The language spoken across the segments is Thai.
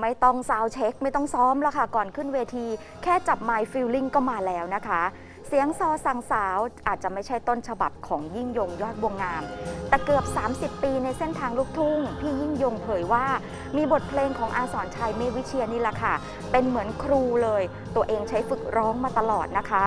ไม่ต้องซาวเช็ค ไม่ต้องซ้อมแล้วค่ะ ก่อนขึ้นเวที แค่จับไมค์ฟิลลิ่งก็มาแล้วนะคะ เสียงซอสังสาวอาจจะไม่ใช่ต้นฉบับของยิ่งยงยอดบวงงาม แต่เกือบ 30 ปีในเส้นทางลูกทุ่ง พี่ยิ่งยงเผยว่า มีบทเพลงของอาสอนชัยเมวิเชียนี่แหละค่ะ เป็นเหมือนครูเลย ตัวเองใช้ฝึกร้องมาตลอดนะคะ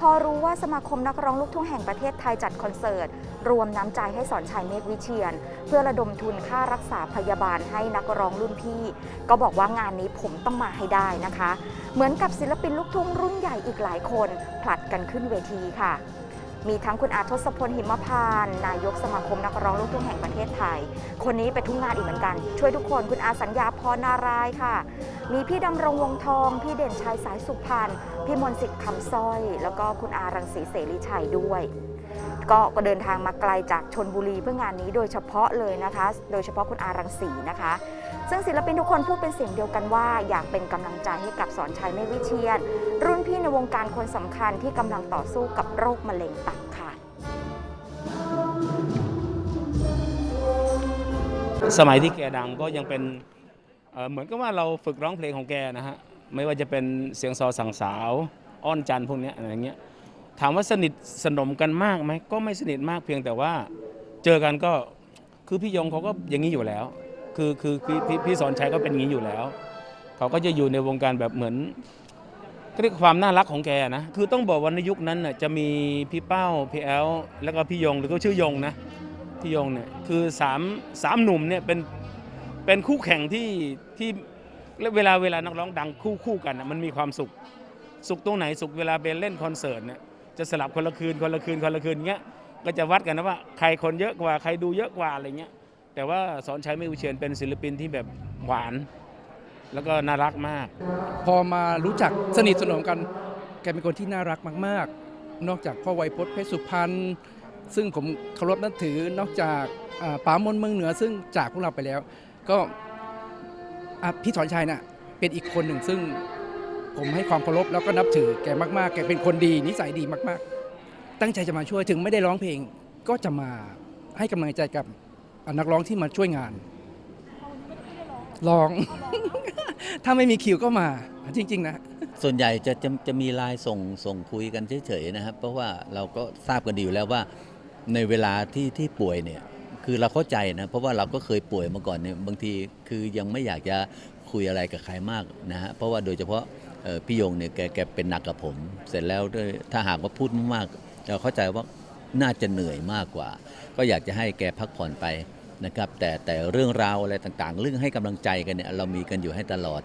พอรู้ว่าสมาคมนักร้องลูกทุ่งแห่งประเทศไทยจัดคอนเสิร์ต รวมน้ำใจให้สอนชัยเมฆวิเชียน เพื่อระดมทุนค่ารักษาพยาบาลให้นักร้องรุ่นพี่ ก็บอกว่างานนี้ผมต้องมาให้ได้นะคะ เหมือนกับศิลปินลูกทุ่งรุ่นใหญ่อีกหลายคนผลัดกันขึ้นเวทีค่ะ มีทั้งคุณอาทศพลหิมพานต์นายกสมาคมนักร้องลูกทุ่งแห่งประเทศไทย คนนี้ไปทุ่งานอีกเหมือนกัน ช่วยทุกคนคุณอาสัญญาพรนารายค่ะ มีพี่ดำรงวงทอง พี่เด่นชัยสายสุพรรณพี่มนสิทธิ์คำสร้อย แล้วก็คุณอารังสีเสรีชัยด้วย ก็ก็เดินทางมาไกลจากชนบุรีเพื่องานนี้โดยเฉพาะเลยนะคะ โดยเฉพาะคุณอารังสีนะคะ ซึ่งศิลปินทุกคนพูดเป็นเสียงเดียวกันว่า อยากเป็นกำลังใจให้กับสอนชัยเมฆวิเชียรรุ่นพี่ในวงการคนสำคัญที่กำลังต่อสู้กับโรคมะเร็งตับค่ะ สมัยที่แกดังก็ยังเป็นเเหมือนกับว่าเราฝึกร้องเพลงของแกนะฮะไม่ว่าจะเป็นเสียงซอสั่งสาว อ้อนจันทร์พวกเนี้ยอะไรเงี้ย ถามว่าสนิทสนมกันมากไหมก็ไม่สนิทมากเพียงแต่ว่า เจอกันก็คือพี่ยงเขาก็อย่างนี้อยู่แล้ว คือคือพี่พี่พี่สอนชัยก็เป็นอย่างนี้อยู่แล้ว เขาก็จะอยู่ในวงการแบบเหมือนเรียกความน่ารักของแกนะคือต้องบอกว่าในยุคนั้นน่ะจะมีพี่เป้าพี่แอลแล้วก็พี่ยงหรือก็ชื่อยงนะพี่ยงเนี่ยคือสามสามหนุ่มเนี่ยเป็นเป็นคู่แข่งที่ที่เวลาเวลานักร้องดังคู่คู่กันน่ะมันมีความสุข สุขตรงไหนสุขเวลาไปเล่นคอนเสิร์ตเนี่ย จะสลับคนละคืนคนละคืนคนละคืนเงี้ยก็จะวัดกันนะว่าใครคนเยอะกว่าใครดูเยอะกว่าอะไรเงี้ยแต่ว่าสอนชัยไม่อุเชียนเป็นศิลปินที่แบบหวาน แล้วก็น่ารักมาก พอมารู้จักสนิทสนมกันแกเป็นคนที่น่ารักมาก ๆ นอกจากพ่อไวยพจน์เพชรสุพรรณซึ่งผมเคารพนับถือนอกจากป๋ามนเมืองเหนือ ซึ่งจากพวกเราไปแล้ว ก็พี่ถอนชัยน่ะเป็นอีกคนหนึ่งซึ่ง ผมให้ความเคารพแล้วก็นับถือแกมากๆ แกเป็นคนดีนิสัยดีมากๆ ตั้งใจจะมาช่วยถึงไม่ได้ร้องเพลงก็จะมาให้กำลังใจกับนักร้องที่มาช่วยงานร้องถ้าไม่มีคิวก็มาจริง ๆ นะ ส่วนใหญ่จะจะจะมีไลน์ส่งส่งคุยกันเฉยๆนะครับ เพราะว่าเราก็ทราบกันดีอยู่แล้วว่า ในเวลาที่ที่ป่วยเนี่ยคือเราเข้าใจนะเพราะว่าเราก็เคยป่วยมาก่อนเนี่ยบางทีคือยังไม่อยากจะคุยอะไรกับใครมากนะฮะเพราะว่าโดยเฉพาะ พี่ยงเนี่ยแกแกเป็นหนักกับผม เสร็จแล้วด้วยถ้าหากว่าพูดมากๆเราเข้าใจว่าน่าจะเหนื่อยมากกว่า ก็อยากจะให้แกพักผ่อนไปนะครับแต่แต่เรื่องราวอะไรต่างๆ เรื่องให้กำลังใจกันเนี่ยเรามีกันอยู่ให้ตลอด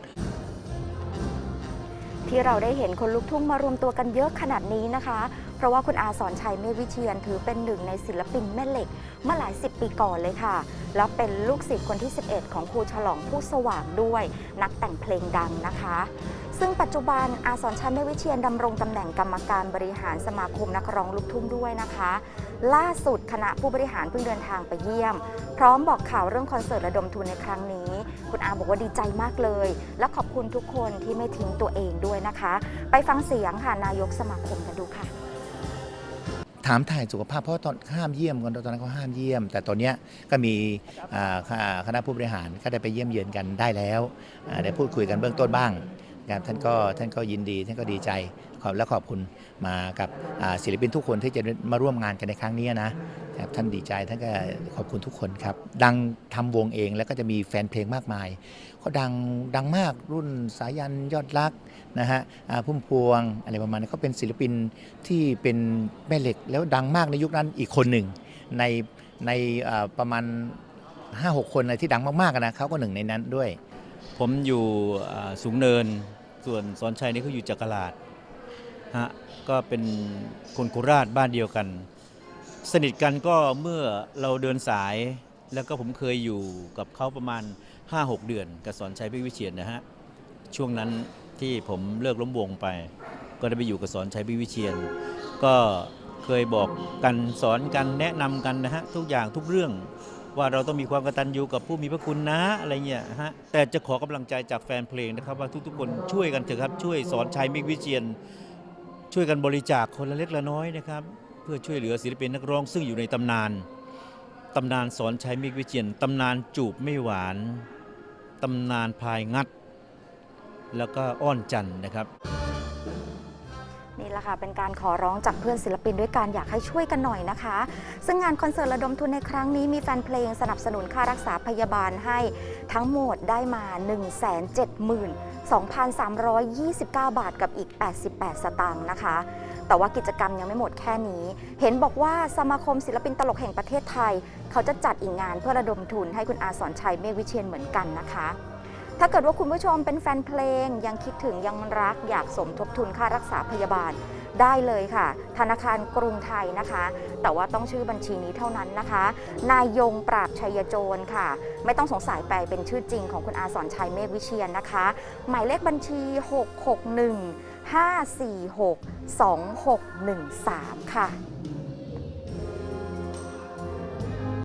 ที่เราได้เห็นคนลุกทุ่งมารวมตัวกันเยอะขนาดนี้นะคะ เพราะว่าคุณอาสอนชัยเมฆวิเชียนถือเป็นหนึ่งในศิลปินแม่เหล็กเมื่อหลายสิบปีก่อนเลยค่ะ แล้วเป็นลูกศิษย์คนที่ 11 ของครูฉลองผู้สว่างด้วย นักแต่งเพลงดังนะคะ ซึ่งปัจจุบันอาสอนชัยเมฆวิเชียนดำรงตำแหน่งกรรมการบริหารสมาคมนักร้องลูกทุ่งด้วยนะคะ ล่าสุดคณะผู้บริหารเพิ่งเดินทางไปเยี่ยม พร้อมบอกข่าวเรื่องคอนเสิร์ตระดมทุนในครั้งนี้ คุณอาบอกว่าดีใจมากเลย และขอบคุณทุกคนที่ไม่ทิ้งตัวเองด้วยนะคะ ไปฟังเสียงค่ะนายกสมาคมกันดูค่ะถามถ่ายสุขภาพเพราะตอนห้ามเยี่ยมกันตอนนั้นเขาห้ามเยี่ยม แต่ตอนนี้ก็มีคณะผู้บริหารก็ได้ไปเยี่ยมเยือนกันได้แล้วได้พูดคุยกันเบื้องต้นบ้าง ท่านก็ท่านก็ยินดีท่านก็ดีใจขอบและขอบคุณมากับศิลปินทุกคนที่จะมาร่วมงานกันในครั้งนี้นะครับท่านดีใจท่านก็ขอบคุณทุกคนครับ ดังทำวงเองแล้วก็จะมีแฟนเพลงมากมายเขาดังดังมากรุ่นสายันยอดรักนะฮะพุ่มพวงอะไรประมาณนี้เขาเป็นศิลปินที่เป็นแม่เหล็กแล้วดังมากในยุคนั้นอีกคนหนึ่งในในประมาณ 5-6 คนเลยที่ดังมากๆนะเขาก็หนึ่งในนั้นด้วย ผมอยู่สูงเนิน ส่วนสอนชัยนี่เขาอยู่จักราดฮะก็เป็นคนโคราชบ้านเดียวกัน สนิทกันก็เมื่อเราเดินสายแล้วก็ผมเคยอยู่กับเขาประมาณ 5-6 เดือนกับสอนชัยพิวิเชียนนะฮะช่วงนั้นที่ผมเลิกล้มวงไป ก็ได้ไปอยู่กับสอนชัยพิวิเชียน ก็เคยบอกกันสอนกันแนะนำกันนะฮะทุกอย่างทุกเรื่อง ว่าเราต้องมีความกตัญญูกับผู้มีพระคุณนะอะไรเงี้ยฮะแต่จะขอกำลังใจจากแฟนเพลงนะครับ ว่าทุกๆ คนช่วยกันเถอะครับ ช่วยสอนชัยมิกวิเชียน ช่วยกันบริจาคคนละเล็กละน้อยนะครับ เพื่อช่วยเหลือศิลปินนักร้องซึ่งอยู่ในตำนานตำนานสอนชัยมิกวิเชียนตำนานจูบไม่หวานตำนานพายงัด แล้วก็อ้อนจันนะครับ นี่แหละค่ะเป็นการขอร้องจากเพื่อนศิลปินด้วยการอยากให้ช่วยกันหน่อยนะคะ ซึ่งงานคอนเสิร์ตระดมทุนในครั้งนี้มีแฟนเพลงสนับสนุนค่ารักษาพยาบาลให้ทั้งหมดได้มา 172,329 บาทกับอีก 88 สตางค์นะคะ แต่ว่ากิจกรรมยังไม่หมดแค่นี้ เห็นบอกว่าสมาคมศิลปินตลกแห่งประเทศไทย เขาจะจัดอีกงานเพื่อระดมทุนให้คุณอาสอนชัยเมฆวิเชียนเหมือนกันนะคะ ถ้าเกิดว่าคุณผู้ชมเป็นแฟนเพลง ยังคิดถึงยังรักอยากสมทบทุนค่ารักษาพยาบาลได้เลยค่ะ ธนาคารกรุงไทยนะคะ แต่ว่าต้องชื่อบัญชีนี้เท่านั้นนะคะ นายยงปราบชัยโจรค่ะ ไม่ต้องสงสัยไปเป็นชื่อจริงของคุณอาสอนชัยเมฆวิเชียนนะคะ หมายเลขบัญชี 661 546 2613 ค่ะ